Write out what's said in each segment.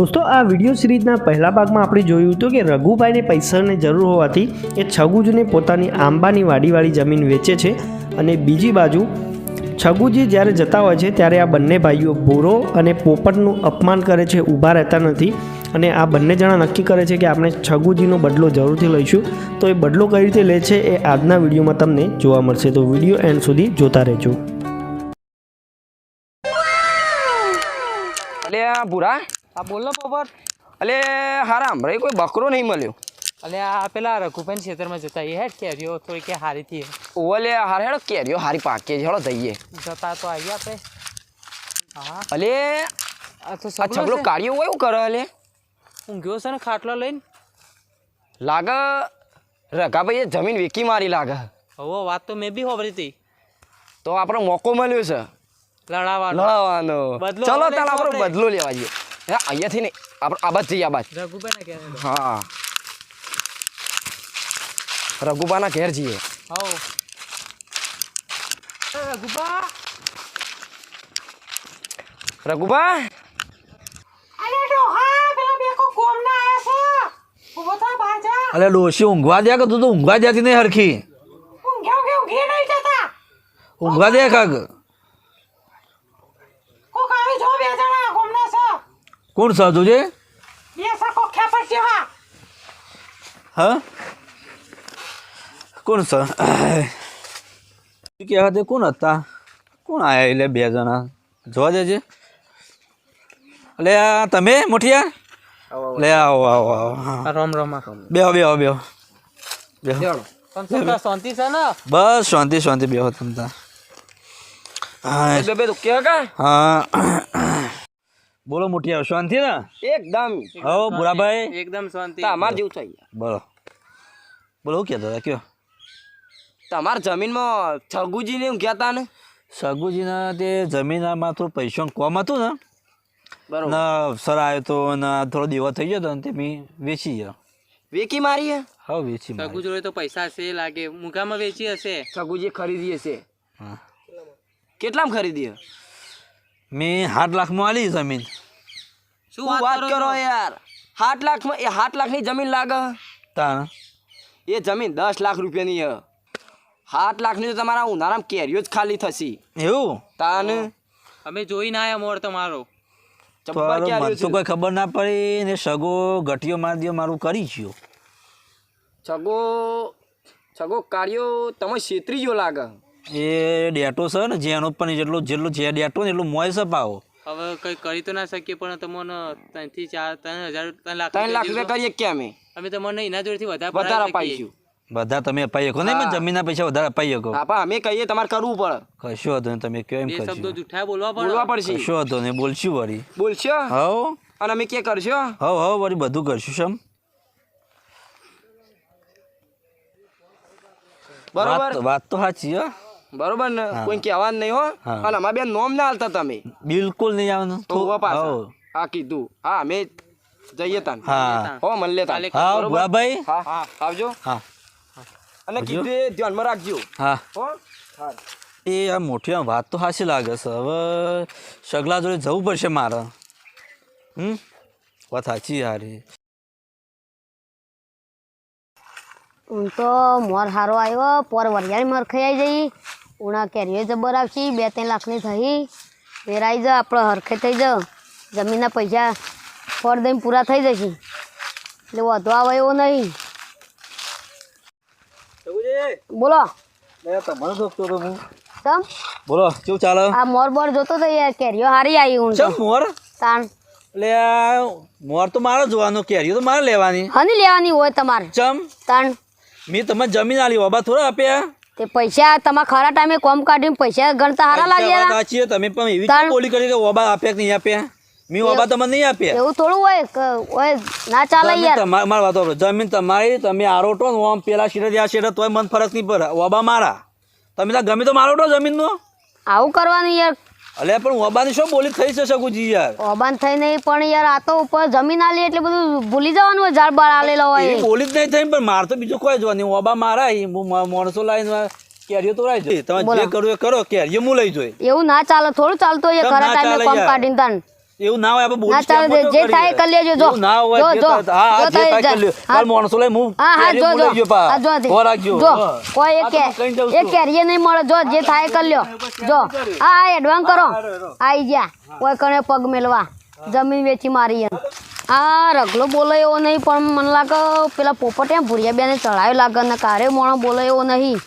દોસ્તો, આ વીડિયો સિરીઝના પહેલા ભાગમાં આપણે જોયું હતું કે રઘુભાઈને પૈસાની જરૂર હોવાથી એ છગુજીને પોતાની આંબાની વાડીવાળી જમીન વેચે છે અને બીજી બાજુ છગુજી જ્યારે જતા હોય છે ત્યારે આ બંને ભાઈઓ બોરો અને પોપટનું અપમાન કરે છે, ઊભા રહેતા નથી અને આ બંને જણા નક્કી કરે છે કે આપણે છગુજીનો બદલો જરૂરથી લઈશું. તો એ બદલો કઈ રીતે લે છે એ આજના વિડીયોમાં તમને જોવા મળશે. તો વીડિયો એન્ડ સુધી જોતા રહેજો. હા બોલો ને પોપટ અલે હારામ રે કોઈ બકરો નહીં મળ્યો. અલે આ પેલા રઘુભાઈ ખેતરમાં જતા એ હેડ કેરીઓ થોડી કે હારી થી. ઓલે હારે હેડો કેરીઓ હારી પાકે છે હેડો જઈએ. જતા તો આવીએ આપણે હા. અલે આ તો આ છગલો કાઢ્યો હોય એવું કરે અલે? હું ગયો છે ને ખાટલો લઈને? લાગે રઘાભાઈએ જમીન વેકી મારી લાગે. હવે વાત તો મેં બી હોબરી હતી. તો આપણો મોકો મળ્યો છે. લડાવાનો લડાવવાનો. બદલો ચલો તાલ આપણે. બદલો લેવા જઈએ. હે અહીંયાથી નહીં. આપણે આ બાજ જઈએ આ બાજ. રઘુભાઈ ઘેર હા. રઘુબાના ઘેર જઈએ. આવો રઘુબા. રઘુબા? અલે ડોશી ઊંઘવા દે કે તું તો ઊંઘવા જતી નહીં હરખી? ઊંઘવા દે કાક. કોણ સાધુ છે? હા? કોણ સ કહેવા તે કોણ હતા? કોણ આયા એટલે બે જણા? જોવા દેજે. એટલે આ તમે મોઠિયા? લે આવો આવો આવો રમ રામ બેહો બેહો બેહો. શાંતિ છે ને? બસ શાંતિ શાંતિ બેહો તમતા હા. બે બે કે હા. બોલો મોટિયા શાંતિ ને? એકદમ. હો બુરાભાઈ એકદમ શાંતિ. તમાર જેવું થઈ બોલો. બોલો શું કહેતો હતા કયો? તમાર જમીનમાં છગુજીને એમ કહેતા ને? સગુજીના તે જમીનમાં થોડું પૈસાનું કોમ હતું ને. બરોબર. ના સર આવ્યો તો ને થોડો દેવો થઈ ગયો તો ને તે મેં વેચી ગયો. વેકી મારી હે હા વેચી મારી. સગુજ જોડે તો પૈસા છે લાગે. મુકામાં વેચી હશે. છગુજી ખરીદી હશે. હા. કેટલામાં ખરીદી હે? મેં સાત લાખમાં આલી જમીન. શું વાત કરો યાર? સાત લાખમાં એ સાત લાખની જમીન લાગે? તાણ. એ જમીન દસ લાખ રૂપિયાની હે. સાત લાખની તો તમારા ઉનાળામાં કેરીઓ જ ખાલી થશે. એવું? તાન અમે જોઈ ના આયા મોર તમારો. તો તો કોઈ ખબર ના પડી ને સગો ગઠિયો મારી દો મારું કરી ગયો. છગો છગો કાર્યો તમે છેતરી ગયો લાગે. એ ડેટો છે ને જેનો પણ જેટલો જેટલો જે ડેટો ને એટલો મોય છે પાવો હવે કઈ કરી તો ના શકીએ પણ તમને ત્રણથી ચાર ત્રણ હજાર ત્રણ લાખ ત્રણ લાખ રૂપિયા કરીએ કે અમે? અમે તમને એના જોડેથી વધારે વધારે અપાઈશું. બધા તમે અપાઈ શકો નહીં. જમીનના પૈસા વધારે અપાઈ શકો. આપા અમે કહીએ તમારે કરવું પડે. કશો હતો તમે કયો એમ શબ્દો જૂઠા બોલવા બોલવા પડશે. કશો હતો ને બોલશું વળી. બોલશો? હવ. અને અમે કે કરશો? હવ હવ વળી બધું કરશું સમ બરાબર. વાત વાત તો સાચી હો. બરોબર ને? કોઈ કહેવા નહીં હો. અને અમારે બેન નોમ ના હાલતા તમે. બિલકુલ નહીં આવવાનું. તો પાછા આ. કીધું. હા અમે જઈએ તાન. હો. મન લેતા. હા? ભુવાભાઈ હા હા. આવજો. હા. અને. કીધું ધ્યાનમાં રાખજો. હા. હો. હા એ આ મોટી વાત તો સાચી લાગે છે. હવે સગલા જોડે જવું પડશે મારે. હમ? વાત સાચી યારી હું તો મોર હારો આવ્યો. પોર વરિયાળી મારખાઈ જઈ. ઉણા કેરીઓ જબર આવશે બે ત્રણ લાખની થઈ. વેરાઈ જા આપણે હરખે થઈ જ. જમીનના પૈસા ફળ દઈને પૂરા થઈ જશે. એટલે વધુ આવે એવો નહીં. બોલો. તમારે દોસ્તો તો હું તમ બોલો કેવું ચાલે? આ મોર બોર જોતો તો યાર કેરીઓ હારી આવી હું ચમ મોર? તાણ. એટલે મોર તો મારો જોવાનો કેરીઓ તો મારે લેવાની. હની લેવાની હોય તમારે. ચમ? તાણ. મેં તમે જમીન આલી બાબા થોડા આપ્યા તે પૈસા તમારા ખરા ટાઈમે કોમ કાઢીને પૈસા ગણતા હારા લાગે સાચી છે, તમે પણ એવી. બોલી કરી કે ઓબા આપ્યા કે નહીં આપ્યા મેં ઓબા તમને નહીં આપ્યા એવું થોડું હોય હોય ના ચાલે યાર. તમારી વાતો જમીન તમારી તમે આરોટો ને ઓમ પેલા શેરે આ શેરે તોય મન ફરક નહીં પડે. ઓબા મારા. તમે ગમે તો મારોટો જમીનનો. આવું કરવાનું યાર. અલે પણ ઓબાન શું બોલી થઈ શકું છું યાર? ઓબાન થઈ નહીં પણ યાર આ તો ઉપર જમીન આલી એટલે બધું ભૂલી જવાનું હોય ઝાડ બાળ આલેલો હોય. એ બોલી જ નહીં થઈ પણ માર તો બીજું કોઈ જોવા નહીં. ઓબા મારા હું માણસો લાવીને કેરીઓ તો રાઈ જોઈ તમે જે. કરવું એ કરો કેરીઓ હું લઈ જોઈ. એવું ના ચાલે થોડું ચાલતું હોય ખરા ટાઈમે કામ કાઢીને તાન. એવું ના હોય આપણે બોલી જે થાય કરી લેજો જો. ના હોય જો હા હા, જે થાય કરી લ્યો. કાલ માણસો લઈ હું હા હા જો જો. હા જો હો રાખજો. જો. કોઈ એક એક. કેરીએ નહીં મળે. જો જે થાય કરી લ્યો. જો. હા હા એડવાન્સ કરો. આઈ જા કોઈ કણે પગ મેલવા. જમીન વેચી મારી એમ. આ રગલો બોલે એવો નહીં પણ મને લાગે પેલા પોપટ એમ ભૂરિયા બેને ચડાયો લાગે ને કારે મોણો બોલે એવો નહીં.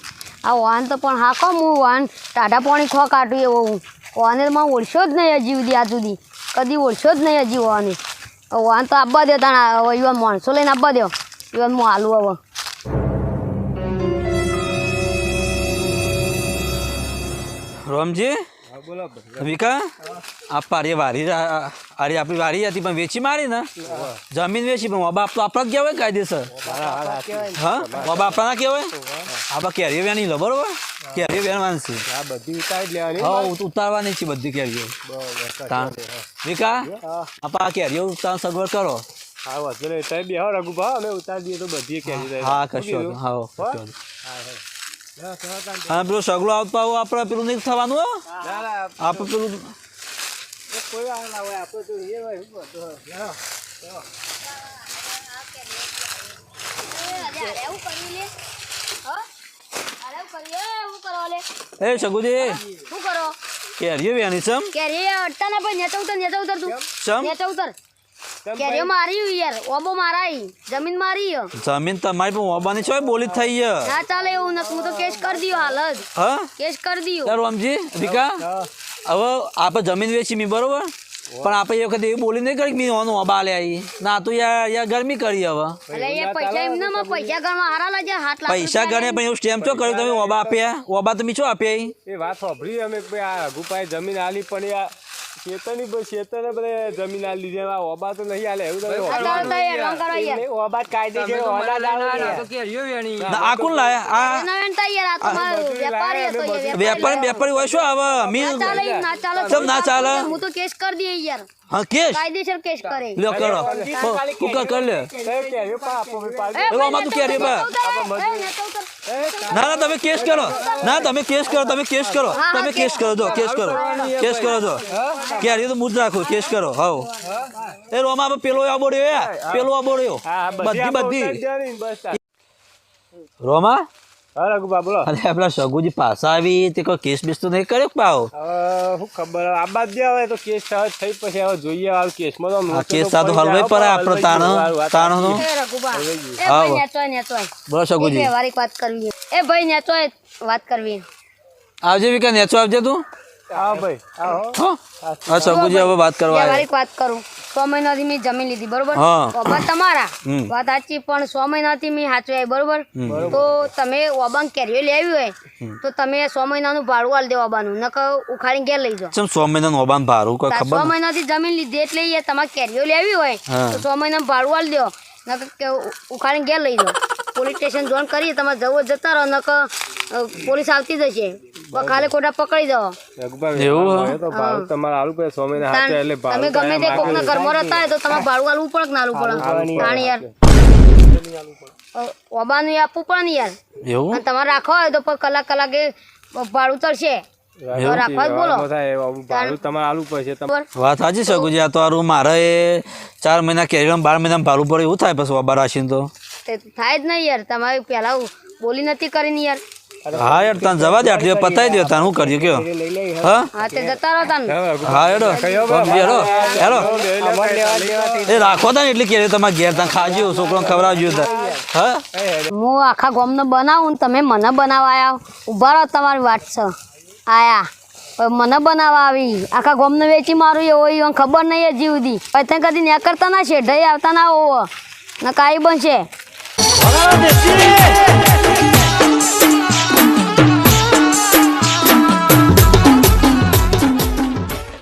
આ વાહન તો પણ હા કહું હું વાહન. ટાઢા પાણી ખો કાઢું એવો હું. વાહને માં ઓળશો જ નહીં હજી સુધી આ સુધી. કદી ઓળખ્યો જ નહીં હજી હોવાની. વાન તો આપવા દો તાણા, હવે યુવાન માણસો લઈને આપવા દો યુવાન હું હાલું હવે. રોમજી? વિકા આ પારી વારી આ- આપણી વારી હતી પણ વેચી મારી ને? જમીન વેચી પણ બાપ તો આપણા કહેવાય કાયદેસર. હા? બાબા આપણા કહેવાય? આપણે કેરીઓ વેણી લો બરોબર? કેરીઓ વેણવાની છે. આ બધી ઉતારી લેવાની હા ઉતારવાની છે બધી કેરીઓ. વિકા આપણે આ કેરીઓ ઉતાર સગવડ કરો. હા વધુ નહીં. તમે બેહો રઘુભા અમે ઉતારી દઈએ તો બધી કેરી હા કશું. હા કશું હા પેલું સગડું આવતું આવું આપણે પેલું નહીં થવાનું હો? આપણે પેલું એ સગુજી. શું કરો? કેરીઓ વેણી સમ કેરીઓ કેરી અડતા ના પણ નેતા ઉતર નેતા ઉતર તું. સમ નેતા ઉતર. કેરીઓ મારી યાર ઓબો મારાઈ જમીન મારી હે. જમીન તમારી પણ ઓબાની છે બોલી થઈ છે ના ચાલે એવું નથી હું તો કેસ કરી દીયો હાલ જ. હા? કેસ કરી દીયો. ચાલો રામજી વિકા હવે આપણે જમીન વેચી મી બરોબર? પણ આપણે એ વખતે એવી બોલી નહીં કરી મી ઓનો ઓબા લે આવી ના તો યાર યાર ગરમી કરી હવે. એટલે એ પૈસા એમને માં પૈસા ગણવા હારા લાગે હાથ લાગે પૈસા ગણે પણ એવું સ્ટેમ્પ છો કર્યું? તમે ઓબા આપ્યા ઓબા તમે છો આપ્યા? એ વાત સાંભળી અમે કે આ રઘુભાઈ જમીન આલી પણ એ શેતરની બ- શેતરને બધે જમીન આ લીધે ઓબા તો નહીં આલે એવું તમે ચાલો તો એ રંગ કરો યાર ઓબા કાયદેસર ઓલા લાવો આ કોણ લાયા? આ વેપારી હતો વેપારી વેપારી હોય શું હવે? ના મી ચાલે ના ચાલે ના ચાલે? હું તો કેસ કરી દઈએ યાર. હા કાયદેસર કેસ કરે. લ્યો કરો. કરી લે. કે કે પાપો ભાઈ એ ભાઈ આમાં તું નેચા કેરી બા. ના ના તમે કેસ કરો. ના તમે કેસ કરો તમે કેસ કરો. તમે કેસ કરો જો કેસ કરો. કેસ કરો જો. ક્યારે તો મુજ રાખો કેસ કરો. હાવ. એ રોમા પેલો આબોડ્યો યા પેલો આબોડ્યો હા બધી બધી રોમા? અરે આપણા સગુજી પાછા આવી તે કોઈ કેસ બેસ તો નહીં કર્યો પાવ શું ખબર આ બાદ દે હવે તો કેસ સહજ થઈ પછી હવે જોઈએ હાલ કેસમાં તો આ કેસ પડી હલવાઈ પણ આપણે તાણ હા, ભાઈ બોલ. સગુજી. વારી વાત કરવી. એ ભાઈ નેચોય વાત કરવી. આવજે વિકા નેચો આવજે તું. હા ભાઈ આવો. હા. સગુજી હવે વાત કરવા. વ્યવહારિક વાત કરું. સો મહિનાથી મેં જમીન લીધી બરોબર. ઓબા તમારા. વાત સાચી પણ સો મહિનાથી મેં સાચવાય બરોબર? તો તમે ઓબાન કેરીઓ લેવી હોય તો તમે સો મહિનાનું ભાડું આલ દે ઓબાનું નકર ઉખાડીને ઘેર લઈ જાઓ. સો મહિનાનું ઓબાન ભાડું કોઈ ખબર સો. મહિનાથી જમીન લીધી એટલે એ તમારે કેરીઓ લેવી હોય તો સો મહિનાનું ભાડું આલ દો નકર ઉખાડીને ઘેર લઈ જાઓ. પોલીસ સ્ટેશન જોઈન કરીએ તમારે જવું જતા રહો નકર પોલીસ આવતી જશે ખાલી કોટા પકડી દો. એવું તો ભાડું તમારે આલવું પડે સો મહિના હાથે એટલે તમે ગમે તે કોકના આગળ ઘરમાં રહેતા હોય તો તમારે ભાડું આલવું પડે કે ના આલવું પડે? તાણી યાર. ઓબાનું આપવું પડે ને યાર. એવું? અને તમારે રાખવા હોય તો કલાક કલાકે ભાડું ચડશે. વાત સાચી સગુજી આ તો મારે ચાર મહિના કેરી બાર મહિના ભાડું પડે એવું થાય પછી ઓબા રાખીને તો? થાય જ નહીં યાર. તમારે પેલા બોલી નથી કરીને યાર. હા યાર તને જવા દે આટલી પતાવી દે તને શું કરજો કયો? હા? હા તે જતા રહો તાન. હા એડો હેડો હેડો. એ રાખો તા એટલે કે તમારે ઘેર તને ખાજો છોકરો ખવડાવજો તા. હા? હું આખા ગામને બનાવું ને તમે મને બનાવવા આવ્યા ઊભા રહો તમારી વાત છે. આયા. મને બનાવવા આવી. આખા ગામને વેચી મારું એવો એવું ખબર નહીં હજી સુધી. પછી ત્યાં કદી ન્યા કરતા ના છે ઢઈ આવતા ના હોવો. ને કાંઈ બનશે.